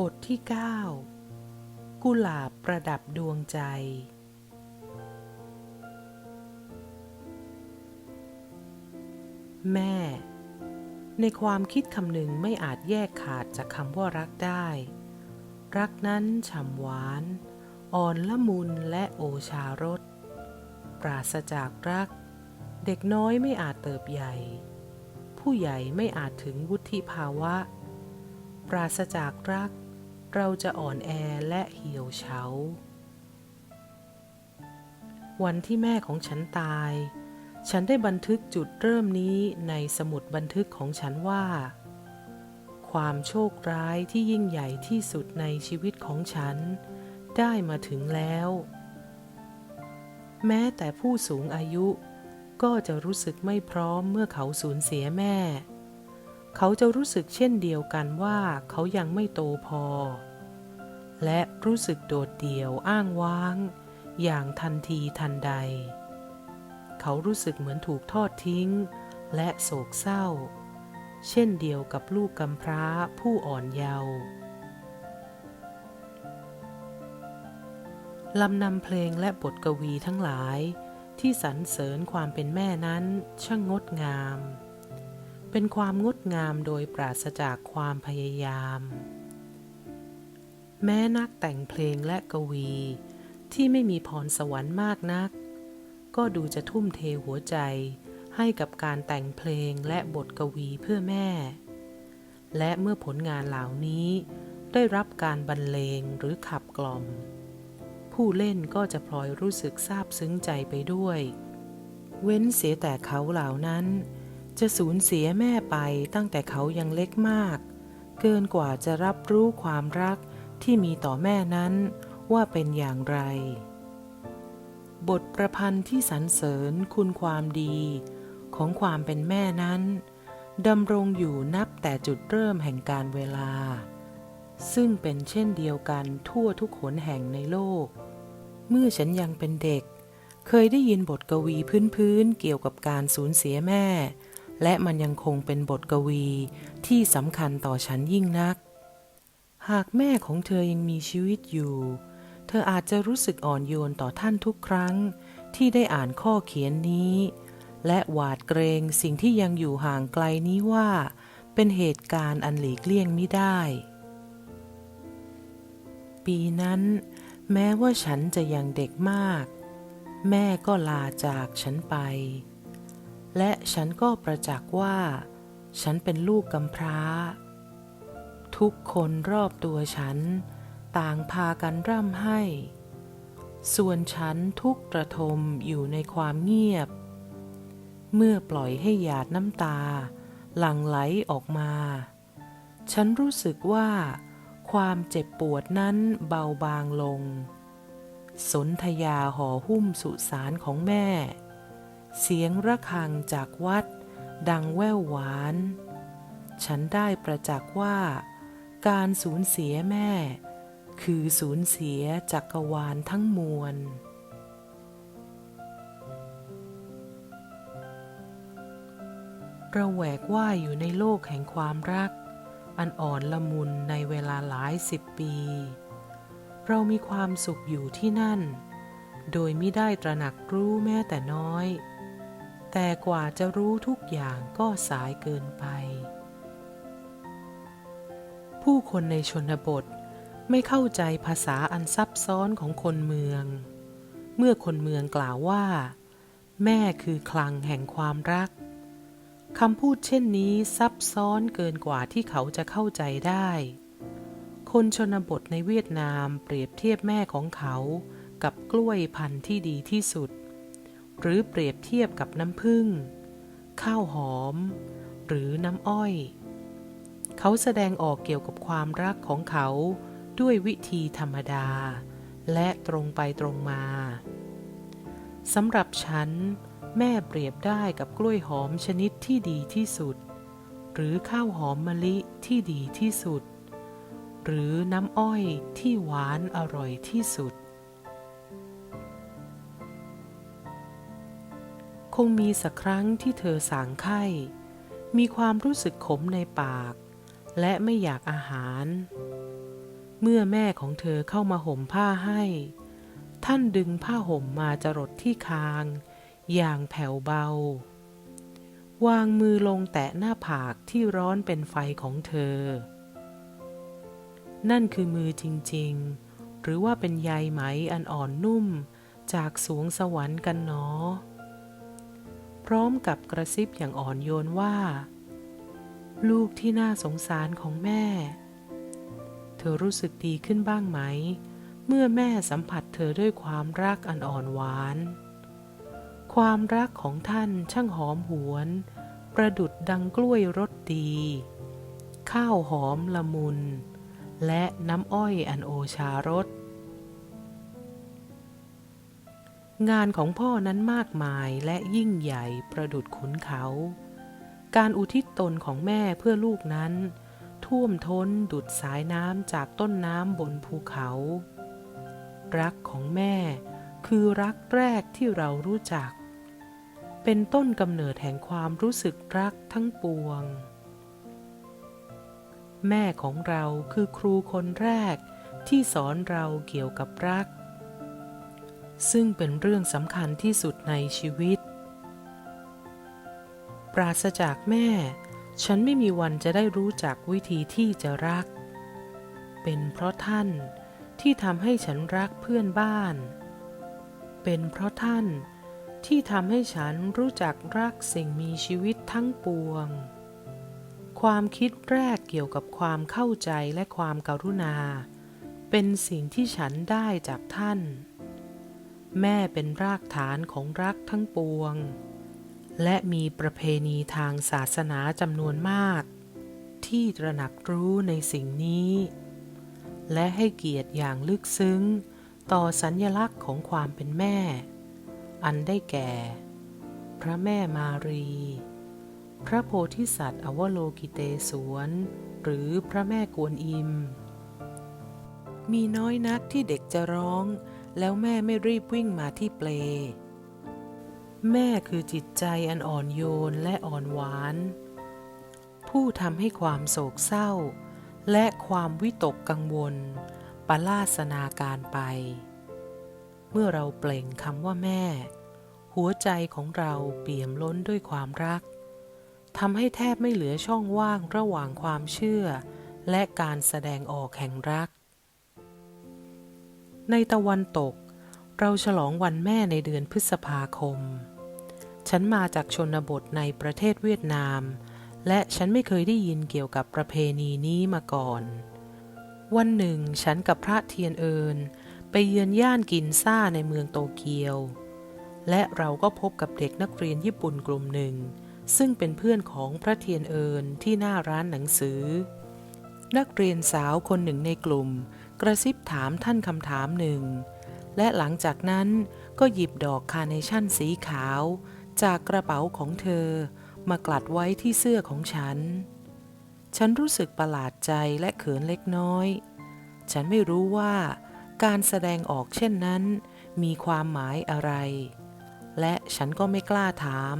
บทที่ 9 กุหลาบประดับดวงใจ แม่ ในความคิดคำหนึ่งไม่อาจแยกขาดจากคำว่ารักได้ รักนั้นฉ่ำหวาน อ่อนละมุนและโอชารส ปราศจากรัก เด็กน้อยไม่อาจเติบใหญ่ ผู้ใหญ่ไม่อาจถึงวุฒิภาวะปราศจากรัก เราจะอ่อนแอและเหี่ยวเฉา วันที่แม่ของฉันตาย ฉันได้บันทึกจุดเริ่มนี้ในสมุดบันทึกของฉันว่า ความโชคร้ายที่ยิ่งใหญ่ที่สุดในชีวิตของฉัน ได้มาถึงแล้ว แม้แต่ผู้สูงอายุก็จะรู้สึกไม่พร้อมเมื่อเขาสูญเสียแม่ เขาจะรู้สึกเช่นเดียวกันว่าเขายังไม่โตพอ และรู้สึกโดดเดี่ยวอ้างว้าง อย่างทันทีทันใด เขารู้สึกเหมือนถูกทอดทิ้ง และโศกเศร้า เช่นเดียวกับลูกกำพร้าผู้อ่อนเยาว์ลำนำเพลงและบทกวีทั้งหลายที่สรรเสริญความเป็นแม่นั้นช่างงดงาม เป็นความงดงามโดยปราศจากความพยายาม แม้นักแต่งเพลงและกวี ที่ไม่มีพรสวรรค์มากนัก ก็ดูจะทุ่มเทหัวใจให้กับการแต่งเพลงและบทกวีเพื่อแม่ และเมื่อผลงานเหล่านี้ได้รับการบรรเลงหรือขับกล่อม ผู้เล่นก็จะพลอยรู้สึกซาบซึ้งใจไปด้วย เว้นเสียแต่เขาเหล่านั้น จะสูญเสียแม่ไปตั้งแต่เขายังเล็กมาก เกินกว่าจะรับรู้ความรัก ที่มีต่อแม่นั้นว่าเป็นอย่างไร บทประพันธ์ที่สรรเสริญคุณความดีของความเป็นแม่นั้นดำรงอยู่นับแต่จุดเริ่มแห่งการเวลา ซึ่งเป็นเช่นเดียวกันทั่วทุกหนแห่งในโลก เมื่อฉันยังเป็นเด็ก เคยได้ยินบทกวีพื้นๆเกี่ยวกับการสูญเสียแม่ และมันยังคงเป็นบทกวีที่สำคัญต่อฉันยิ่งนัก หากแม่ของเธอยังมีชีวิตอยู่ เธออาจจะรู้สึกอ่อนโยนต่อท่านทุกครั้งที่ได้อ่านข้อเขียนนี้ และหวาดเกรงสิ่งที่ยังอยู่ห่างไกลนี้ว่า เป็นเหตุการณ์อันหลีกเลี่ยงไม่ได้ ปีนั้น แม้ว่าฉันจะยังเด็กมาก แม่ก็ลาจากฉันไป และฉันก็ประจักษ์ว่า ฉันเป็นลูกกำพร้า ทุกคนรอบตัวฉัน ต่างพากันร่ำให้ ส่วนฉันทุกข์ระทมอยู่ในความเงียบ เมื่อปล่อยให้หยาดน้ำตา หลั่งไหลออกมา ฉันรู้สึกว่า ความเจ็บปวดนั้นเบาบางลง สนธยาห่อหุ้มสุสานของแม่ เสียงระฆังจากวัดดังแว่วหวาน ฉันได้ประจักษ์ว่า การสูญเสียแม่ คือสูญเสียจักรวาลทั้งมวลเราแหวกว่ายอยู่ในโลกแห่งความรัก อันอ่อนละมุนในเวลาหลายสิบปี เรามีความสุขอยู่ที่นั่น โดยไม่ได้ตระหนักรู้แม้แต่น้อย แต่กว่าจะรู้ทุกอย่างก็สายเกินไป ผู้คนในชนบทไม่เข้าใจภาษาอันซับซ้อนของคนเมือง เมื่อคนเมืองกล่าวว่า แม่คือคลังแห่งความรักคำพูดเช่นนี้ซับซ้อนเกินกว่าที่เขาจะเข้าใจได้ คนชนบทในเวียดนามเปรียบเทียบแม่ของเขากับกล้วยพันธุ์ที่ดีที่สุด หรือเปรียบเทียบกับน้ำผึ้งข้าวหอม หรือน้ำอ้อย เขาแสดงออกเกี่ยวกับความรักของเขาด้วยวิธีธรรมดา และตรงไปตรงมาสำหรับฉัน แม่เปรียบได้กับกล้วยหอมชนิดที่ดีที่สุด หรือข้าวหอมมะลิที่ดีที่สุด หรือน้ำอ้อยที่หวานอร่อยที่สุด คงมีสักครั้งที่เธอสางไข้ มีความรู้สึกขมในปาก และไม่อยากอาหาร เมื่อแม่ของเธอเข้ามาห่มผ้าให้ ท่านดึงผ้าห่มมาจรดที่คาง อย่างแผ่วเบา วางมือลงแตะหน้าผากที่ร้อนเป็นไฟของเธอ นั่นคือมือจริงๆ หรือว่าเป็นใยไหมอันอ่อนนุ่มจากสวงสวรรค์กันเนาะพร้อมกับกระซิบอย่างอ่อนโยนว่า ลูกที่น่าสงสารของแม่ เธอรู้สึกดีขึ้นบ้างไหม เมื่อแม่สัมผัสเธอด้วยความรักอันอ่อนหวาน ความรักของท่านช่างหอมหวน ประดุดดังกล้วยรสดี ข้าวหอมละมุน และน้ำอ้อยอันโอชารสงานของพ่อนั้นมากมายและยิ่งใหญ่ประดุดขุนเขา การอุทิศตนของแม่เพื่อลูกนั้น ท่วมท้นดุดสายน้ำจากต้นน้ำบนภูเขา รักของแม่คือรักแรกที่เรารู้จัก เป็นต้นกำเนิดแห่งความรู้สึกรักทั้งปวง แม่ของเราคือครูคนแรกที่สอนเราเกี่ยวกับรัก ซึ่งเป็นเรื่องสำคัญที่สุดในชีวิต ปราศจากแม่ ฉันไม่มีวันจะได้รู้จักวิธีที่จะรัก เป็นเพราะท่านที่ทำให้ฉันรักเพื่อนบ้าน เป็นเพราะท่านที่ทำให้ฉันรู้จักรักสิ่งมีชีวิตทั้งปวง ความคิดแรกเกี่ยวกับความเข้าใจและความการุณา เป็นสิ่งที่ฉันได้จากท่าน แม่เป็นรากฐานของรักทั้งปวง และมีประเพณีทางศาสนาจำนวนมาก ที่ตระหนักรู้ในสิ่งนี้ และให้เกียรติอย่างลึกซึ้ง ต่อสัญญลักษณ์ของความเป็นแม่ อันได้แก่ พระแม่มารี พระโพธิสัตว์อวโลกิเตศวน หรือพระแม่กวนอิม มีน้อยนักที่เด็กจะร้อง แล้วแม่ไม่รีบวิ่งมาที่เปล แม่คือจิตใจอันอ่อนโยนและอ่อนหวาน ผู้ทำให้ความโศกเศร้า และความวิตกกังวลปลาสนาการไป เมื่อเราเปล่งคำว่าแม่ หัวใจของเราเปี่ยมล้นด้วยความรักทำให้แทบไม่เหลือช่องว่างระหว่างความเชื่อ และการแสดงออกแห่งรัก ในตะวันตก เราฉลองวันแม่ในเดือนพฤษภาคม ฉันมาจากชนบทในประเทศเวียดนาม และฉันไม่เคยได้ยินเกี่ยวกับประเพณีนี้มาก่อน วันหนึ่งฉันกับพระเทียนเอินไปเยือนย่านกินซ่าในเมืองโตเกียว และเราก็พบกับเด็กนักเรียนญี่ปุ่นกลุ่มหนึ่ง ซึ่งเป็นเพื่อนของพระเทียนเอินที่หน้าร้านหนังสือ นักเรียนสาวคนหนึ่งในกลุ่ม กระซิบถามท่านคำถามหนึ่ง และหลังจากนั้นก็หยิบดอกคาร์เนชั่นสีขาว จากกระเป๋าของเธอ มากลัดไว้ที่เสื้อของฉัน ฉันรู้สึกประหลาดใจและเขินเล็กน้อย ฉันไม่รู้ว่า การแสดงออกเช่นนั้น มีความหมายอะไร และฉันก็ไม่กล้าถาม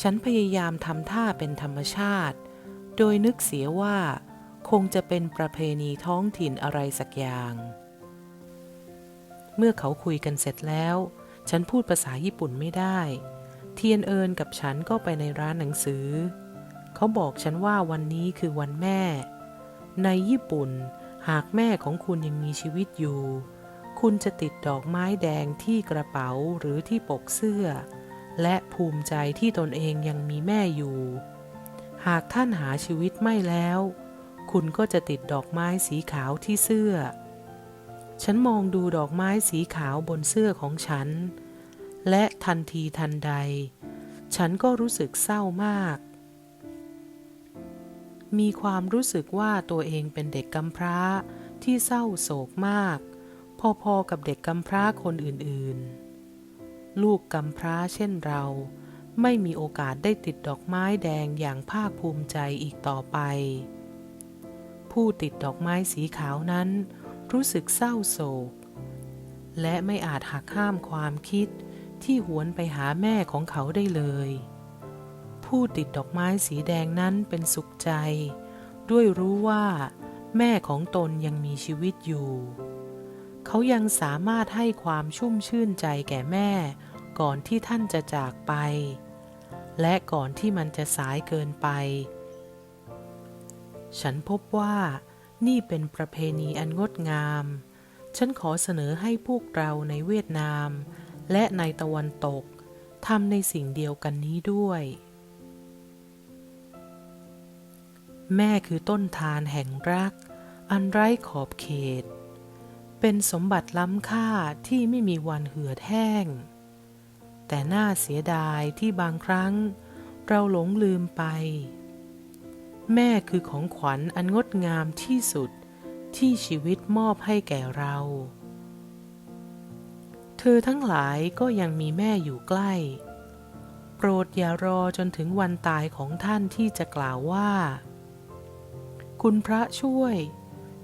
ฉันพยายามทำท่าเป็นธรรมชาติ โดยนึกเสียว่า คงจะเป็นประเพณีท้องถิ่นอะไรสักอย่าง เมื่อเขาคุยกันเสร็จแล้ว ฉันพูดภาษาญี่ปุ่นไม่ได้ เทียนเอินกับฉันก็ไปในร้านหนังสือ เขาบอกฉันว่าวันนี้คือวันแม่ ในญี่ปุ่น หากแม่ของคุณยังมีชีวิตอยู่ คุณจะติดดอกไม้แดงที่กระเป๋าหรือที่ปกเสื้อ และภูมิใจที่ตนเองยังมีแม่อยู่ หากท่านหาชีวิตไม่แล้ว คุณก็จะติดดอกไม้สีขาวที่เสื้อ ฉันมองดูดอกไม้สีขาวบนเสื้อของฉัน และทันทีทันใด ฉันก็รู้สึกเศร้ามาก มีความรู้สึกว่าตัวเองเป็นเด็กกำพร้าที่เศร้าโศกมาก พอๆกับเด็กกำพร้าคนอื่นๆ ลูกกำพร้าเช่นเรา ไม่มีโอกาสได้ติดดอกไม้แดงอย่างภาคภูมิใจอีกต่อไป ผู้ติดดอกไม้สีขาวนั้น รู้สึกเศร้าโศก และไม่อาจหักห้ามความคิดที่หวนไปหาแม่ของเขาได้เลย ผู้ติดดอกไม้สีแดงนั้นเป็นสุขใจ ด้วยรู้ว่า แม่ของตนยังมีชีวิตอยู่ เขายังสามารถให้ความชุ่มชื่นใจแก่แม่ ก่อนที่ท่านจะจากไป และก่อนที่มันจะสายเกินไป ฉันพบว่า นี่เป็นประเพณีอันงดงาม ฉันขอเสนอให้พวกเราในเวียดนาม และในตะวันตกทำในสิ่งเดียวกันนี้ด้วย แม่คือต้นทานแห่งรัก อันไร้ขอบเขต เป็นสมบัติล้ำค่าที่ไม่มีวันเหือดแห้ง แต่น่าเสียดายที่บางครั้ง เราหลงลืมไป แม่คือของขวัญอันงดงามที่สุดที่ชีวิตมอบให้แก่เรา เธอทั้งหลายก็ยังมีแม่อยู่ใกล้ โปรดอย่ารอจนถึงวันตายของท่านที่จะกล่าวว่า คุณพระช่วย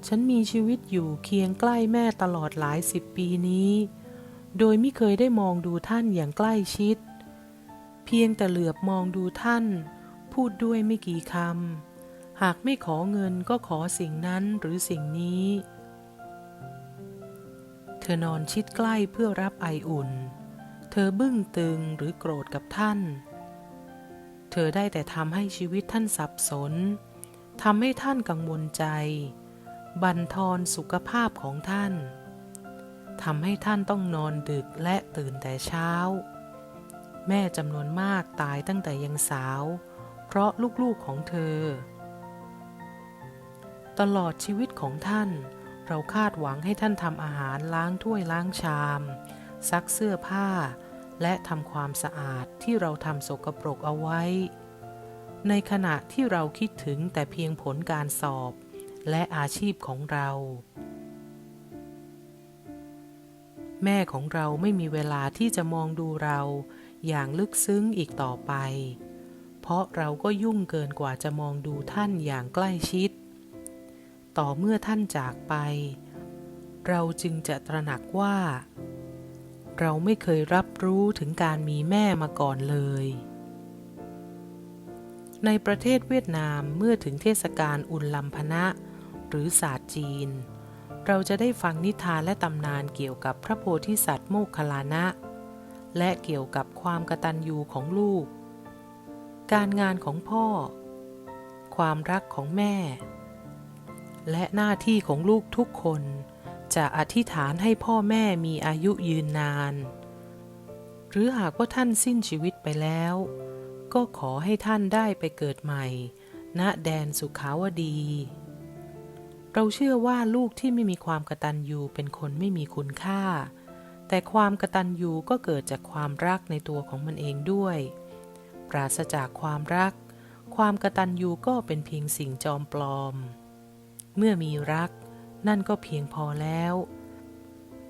ฉันมีชีวิตอยู่เคียงใกล้แม่ตลอดหลายสิบปีนี้ โดยไม่เคยได้มองดูท่านอย่างใกล้ชิด เพียงแต่เหลือบมองดูท่าน พูดด้วยไม่กี่คำ หากไม่ขอเงินก็ขอสิ่งนั้นหรือสิ่งนี้ เธอนอนชิดใกล้เพื่อรับไออุ่น เธอบึ้งตึงหรือโกรธกับท่าน เธอได้แต่ทำให้ชีวิตท่านสับสนทำให้ท่านกังวลใจ บั่นทอนสุขภาพของท่านทำให้ท่านต้องนอนดึกและตื่นแต่เช้า แม่จำนวนมากตายตั้งแต่ยังสาว เพราะลูกๆของเธอ ตลอดชีวิตของท่าน เราคาดหวังให้ท่านทำอาหารล้างถ้วยล้างชาม ซักเสื้อผ้า และทำความสะอาดที่เราทำสกปรกเอาไว้ ในขณะที่เราคิดถึงแต่เพียงผลการสอบ และอาชีพของเรา แม่ของเราไม่มีเวลาที่จะมองดูเราอย่างลึกซึ้งอีกต่อไป เพราะเราก็ยุ่งเกินกว่าจะมองดูท่านอย่างใกล้ชิด ต่อเมื่อท่านจากไป เราจึงจะตระหนักว่า เราไม่เคยรับรู้ถึงการมีแม่มาก่อนเลย ในประเทศเวียดนามเมื่อถึงเทศกาลอุนลัมพนะหรือศาสตร์จีน เราจะได้ฟังนิทานและตำนานเกี่ยวกับพระโพธิสัตว์โมคคัลลานะ และเกี่ยวกับความกตัญญูของลูก การงานของพ่อ ความรักของแม่ และหน้าที่ของลูกทุกคน จะอธิษฐานให้พ่อแม่มีอายุยืนนาน หรือหากว่าท่านสิ้นชีวิตไปแล้ว ก็ขอให้ท่านได้ไปเกิดใหม่ ณแดนสุขาวดี เราเชื่อว่าลูกที่ไม่มีความกตัญญูเป็นคนไม่มีคุณค่า แต่ความกตัญญูก็เกิดจากความรักในตัวของมันเองด้วย ปราศจากความรัก ความกตัญญูก็เป็นเพียงสิ่งจอมปลอม เมื่อมีรัก นั่นก็เพียงพอแล้ว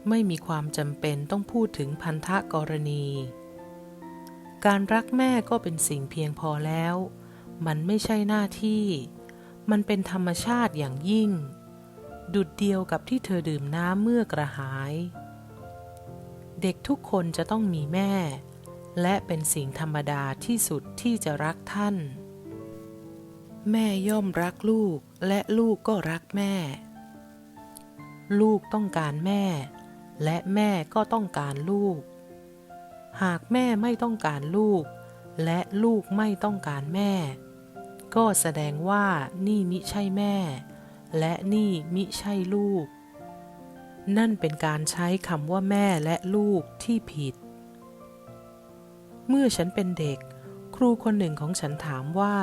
ไม่มีความจำเป็นต้องพูดถึงพันธะกรณี การรักแม่ก็เป็นสิ่งเพียงพอแล้ว มันไม่ใช่หน้าที่ มันเป็นธรรมชาติอย่างยิ่ง ดุดเดียวกับที่เธอดื่มน้ำเมื่อกระหาย เด็กทุกคนจะต้องมีแม่ และเป็นสิ่งธรรมดาที่สุดที่จะรักท่าน แม่ย่อมรักลูก และลูกก็รักแม่ ลูกต้องการแม่ และแม่ก็ต้องการลูก หากแม่ไม่ต้องการลูก และลูกไม่ต้องการแม่ ก็แสดงว่านี่มิใช่แม่ และนี่มิใช่ลูก นั่นเป็นการใช้คำว่าแม่และลูกที่ผิด เมื่อฉันเป็นเด็ก ครูคนหนึ่งของฉันถามว่า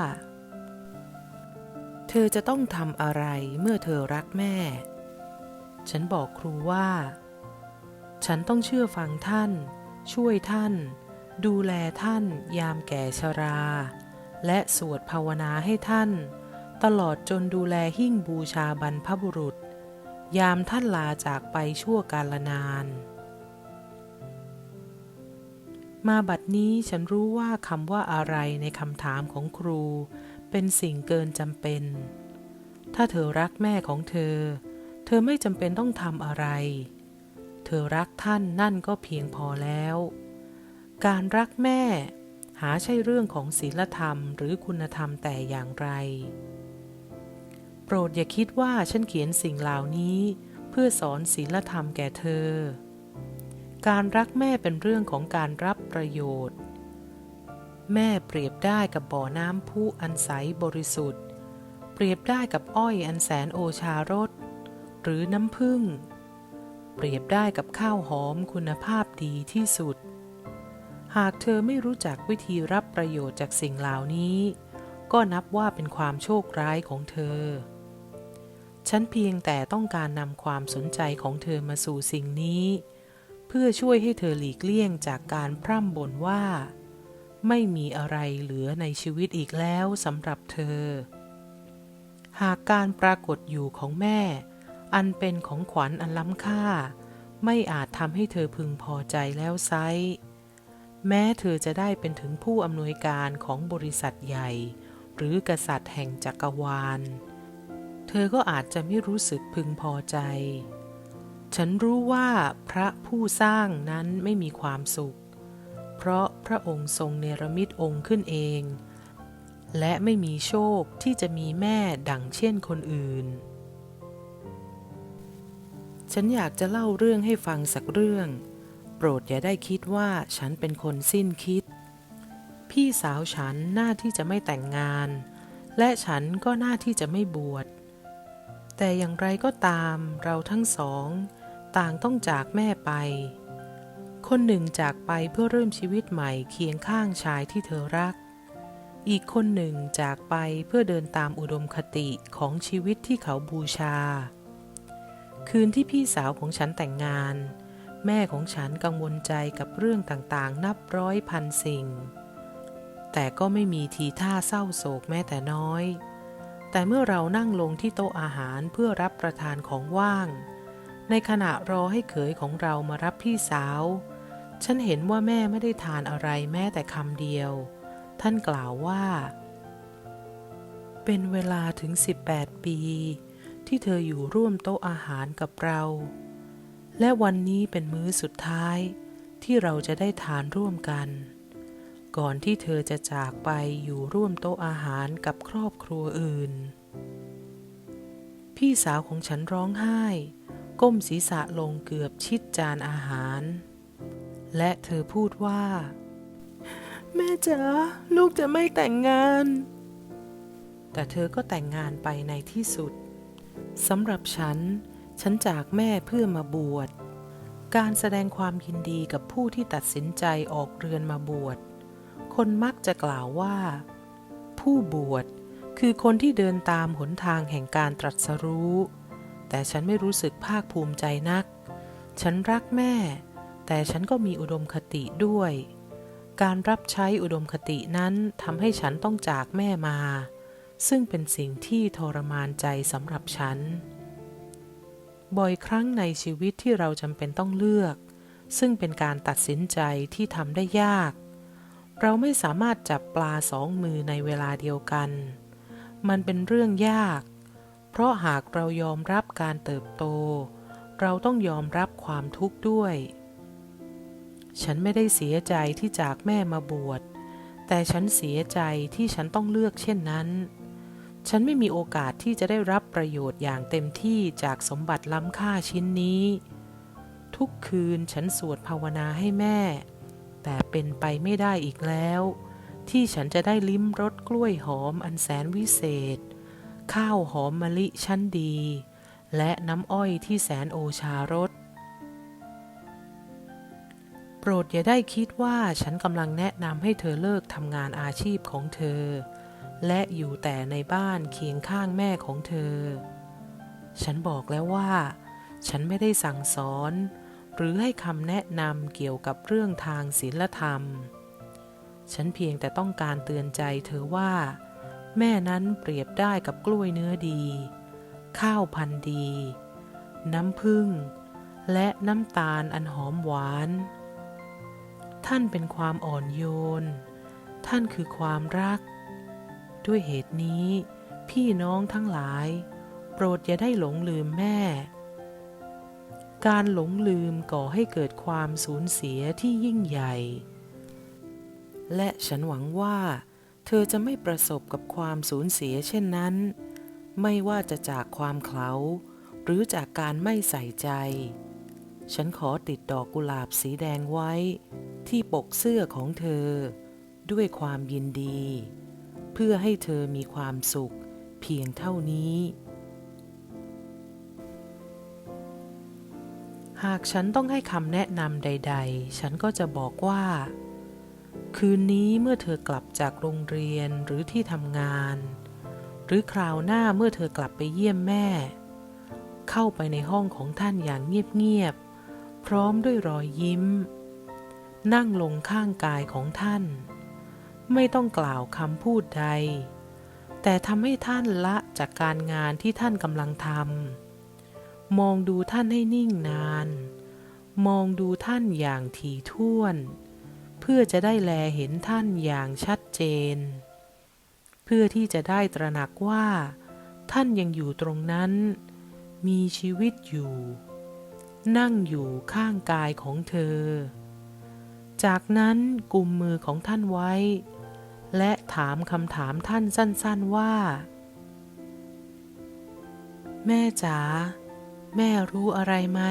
เธอจะต้องทำอะไรเมื่อเธอรักแม่ ฉันบอกครูว่า ฉันต้องเชื่อฟังท่าน ช่วยท่าน ดูแลท่านยามแก่ชรา และสวดภาวนาให้ท่าน ตลอดจนดูแลหิ้งบูชาบรรพบุรุษ ยามท่านลาจากไปชั่วกาลนาน มาบัดนี้ฉันรู้ว่าคำว่าอะไรในคำถามของครู เป็นสิ่งเกินจำเป็น ถ้าเธอรักแม่ของเธอ เธอไม่จำเป็นต้องทำอะไร เธอรักท่านนั่นก็เพียงพอแล้ว การรักแม่ หาใช่เรื่องของศีลธรรมหรือคุณธรรมแต่อย่างไร โปรดอย่าคิดว่าฉันเขียนสิ่งเหล่านี้ เพื่อสอนศีลธรรมแก่เธอ การรักแม่เป็นเรื่องของการรับประโยชน์ แม่เปรียบได้กับบ่อน้ำพุอันใสบริสุทธิ์ เปรียบได้กับอ้อยอันแสนโอชารส หรือน้ำผึ้ง เปรียบได้กับข้าวหอมคุณภาพดีที่สุด หากเธอไม่รู้จักวิธีรับประโยชน์จากสิ่งเหล่านี้ ก็นับว่าเป็นความโชคร้ายของเธอ ฉันเพียงแต่ต้องการนำความสนใจของเธอมาสู่สิ่งนี้ เพื่อช่วยให้เธอหลีกเลี่ยงจากการพร่ำบ่นว่า ไม่มีอะไรเหลือในชีวิตอีกแล้วสำหรับเธอ หากการปรากฏอยู่ของแม่ อันเป็นของขวัญอันล้ำค่า ไม่อาจทำให้เธอพึงพอใจแล้วไซแม้เธอจะได้เป็นถึงผู้อำนวยการของบริษัทใหญ่ หรือกษัตริย์แห่งจักรวาล เธอก็อาจจะไม่รู้สึกพึงพอใจ ฉันรู้ว่าพระผู้สร้างนั้นไม่มีความสุข เพราะพระองค์ทรงเนรมิตองค์ขึ้นเอง และไม่มีโชคที่จะมีแม่ดังเช่นคนอื่น ฉันอยากจะเล่าเรื่องให้ฟังสักเรื่อง โปรดอย่าได้คิดว่าฉันเป็นคนสิ้นคิด พี่สาวฉันหน้าที่จะไม่แต่งงาน และฉันก็หน้าที่จะไม่บวช แต่อย่างไรก็ตามเราทั้งสอง ต่างต้องจากแม่ไป คนหนึ่งจากไปเพื่อเริ่มชีวิตใหม่เคียงข้างชายที่เธอรัก อีกคนหนึ่งจากไปเพื่อเดินตามอุดมคติของชีวิตที่เขาบูชา คืนที่พี่สาวของฉันแต่งงาน แม่ของฉันกังวลใจกับเรื่องต่างๆ นับร้อยพันสิ่ง แต่ก็ไม่มีทีท่าเศร้าโศกแม้แต่น้อย แต่เมื่อเรานั่งลงที่โต๊ะอาหารเพื่อรับประทานของว่างในขณะรอให้เขยของเรามารับพี่สาว ฉันเห็นว่าแม่ไม่ได้ทานอะไรแม้แต่คำเดียว ท่านกล่าวว่า เป็นเวลาถึง 18 ปี ที่เธออยู่ร่วมโต๊ะอาหารกับเรา และวันนี้เป็นมื้อสุดท้ายที่เราจะได้ทานร่วมกัน ก่อนที่เธอจะจากไปอยู่ร่วมโต๊ะอาหารกับครอบครัวอื่น พี่สาวของฉันร้องไห้ ก้มศีรษะลงเกือบชิดจานอาหาร และเธอพูดว่า แม่จ๋าลูกจะไม่แต่งงาน แต่เธอก็แต่งงานไปในที่สุดสำหรับฉัน ฉันจากแม่เพื่อมาบวช การแสดงความยินดีกับผู้ที่ตัดสินใจออกเรือนมาบวช คนมักจะกล่าวว่า ผู้บวชคือคนที่เดินตามหนทางแห่งการตรัสรู้ แต่ฉันไม่รู้สึกภาคภูมิใจนัก ฉันรักแม่ แต่ฉันก็มีอุดมคติด้วย การรับใช้อุดมคตินั้นทำให้ฉันต้องจากแม่มา ซึ่งเป็นสิ่งที่ทรมานใจสำหรับฉัน บ่อยครั้งในชีวิตที่เราจำเป็นต้องเลือก ซึ่งเป็นการตัดสินใจที่ทำได้ยาก เราไม่สามารถจับปลาสองมือในเวลาเดียวกัน มันเป็นเรื่องยาก เพราะหากเรายอมรับการเติบโต เราต้องยอมรับความทุกข์ด้วย ฉันไม่ได้เสียใจที่จากแม่มาบวช แต่ฉันเสียใจที่ฉันต้องเลือกเช่นนั้น ฉันไม่มีโอกาสที่จะได้รับประโยชน์อย่างเต็มที่จากสมบัติล้ำค่าชิ้นนี้ ทุกคืนฉันสวดภาวนาให้แม่ แต่เป็นไปไม่ได้อีกแล้ว ที่ฉันจะได้ลิ้มรสกล้วยหอมอันแสนวิเศษ ข้าวหอมมะลิชั้นดี และน้ำอ้อยที่แสนโอชารส โปรดอย่าได้คิดว่าฉันกำลังแนะนำให้เธอเลิกทำงานอาชีพของเธอ และอยู่แต่ในบ้านเคียงข้างแม่ของเธอ ฉันบอกแล้วว่า ฉันไม่ได้สั่งสอน หรือให้คำแนะนำเกี่ยวกับเรื่องทางศีลธรรม ฉันเพียงแต่ต้องการเตือนใจเธอว่า แม่นั้นเปรียบได้กับกล้วยเนื้อดี ข้าวพันธุ์ดี น้ำผึ้งและน้ำตาลอันหอมหวาน ท่านเป็นความอ่อนโยน ท่านคือความรัก ด้วยเหตุนี้ พี่น้องทั้งหลาย โปรดอย่าได้หลงลืมแม่ การหลงลืมก่อให้เกิดความสูญเสียที่ยิ่งใหญ่ และฉันหวังว่า เธอจะไม่ประสบกับความสูญเสียเช่นนั้น ไม่ว่าจะจากความเขาหรือจากการไม่ใส่ใจ ฉันขอติดดอกกุหลาบสีแดงไว้ ที่ปกเสื้อของเธอ ด้วยความยินดี เพื่อให้เธอมีความสุขเพียงเท่านี้ หากฉันต้องให้คำแนะนำใด ๆ ฉันก็จะบอกว่า คืนนี้เมื่อเธอกลับจากโรงเรียนหรือที่ทำงาน หรือคราวหน้าเมื่อเธอกลับไปเยี่ยมแม่ เข้าไปในห้องของท่านอย่างเงียบๆ พร้อมด้วยรอยยิ้ม นั่งลงข้างกายของท่าน ไม่ต้องกล่าวคำพูดใด แต่ทำให้ท่านละจากการงานที่ท่านกำลังทำมองดูท่านให้นิ่งนาน มองดูท่านอย่างถี่ถ้วน เพื่อจะได้แลเห็นท่านอย่างชัดเจน เพื่อที่จะได้ตระหนักว่า ท่านยังอยู่ตรงนั้น มีชีวิตอยู่ นั่งอยู่ข้างกายของเธอ จากนั้นกุมมือของท่านไว้ และถามคำถามท่านสั้น ๆว่า แม่จ๋าแม่รู้อะไรไหม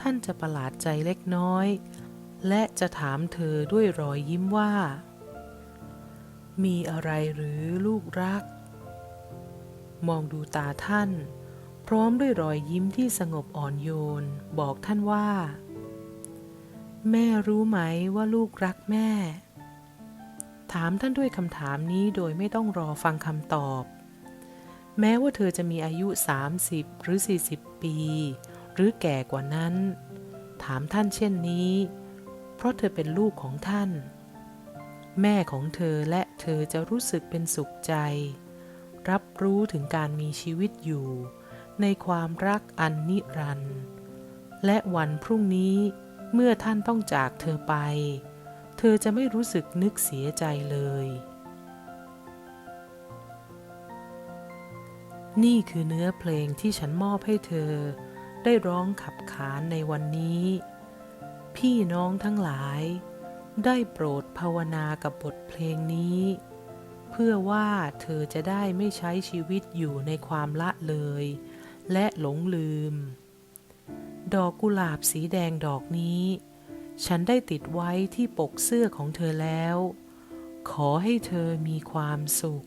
ท่านจะประหลาดใจเล็กน้อย และจะถามเธอด้วยรอยยิ้มว่า มีอะไรหรือลูกรัก มองดูตาท่าน พร้อมด้วยรอยยิ้มที่สงบอ่อนโยน บอกท่านว่า แม่รู้ไหมว่าลูกรักแม่ ถามท่านด้วยคำถามนี้โดยไม่ต้องรอฟังคำตอบ แม้ว่าเธอจะมีอายุ 30 หรือ 40 ปี หรือแก่กว่านั้น ถามท่านเช่นนี้ เพราะเธอเป็นลูกของท่าน แม่ของเธอและเธอจะรู้สึกเป็นสุขใจ รับรู้ถึงการมีชีวิตอยู่ ในความรักอันนิรันดร์และวันพรุ่งนี้เมื่อท่านต้องจากเธอไป เธอจะไม่รู้สึกนึกเสียใจเลย นี่คือเนื้อเพลงที่ฉันมอบให้เธอ ได้ร้องขับขานในวันนี้ พี่น้องทั้งหลาย ได้โปรดภาวนากับบทเพลงนี้ เพื่อว่าเธอจะได้ไม่ใช้ชีวิตอยู่ในความละเลย และหลงลืม ดอกกุหลาบสีแดงดอกนี้ ฉันได้ติดไว้ที่ปกเสื้อของเธอแล้ว ขอให้เธอมีความสุข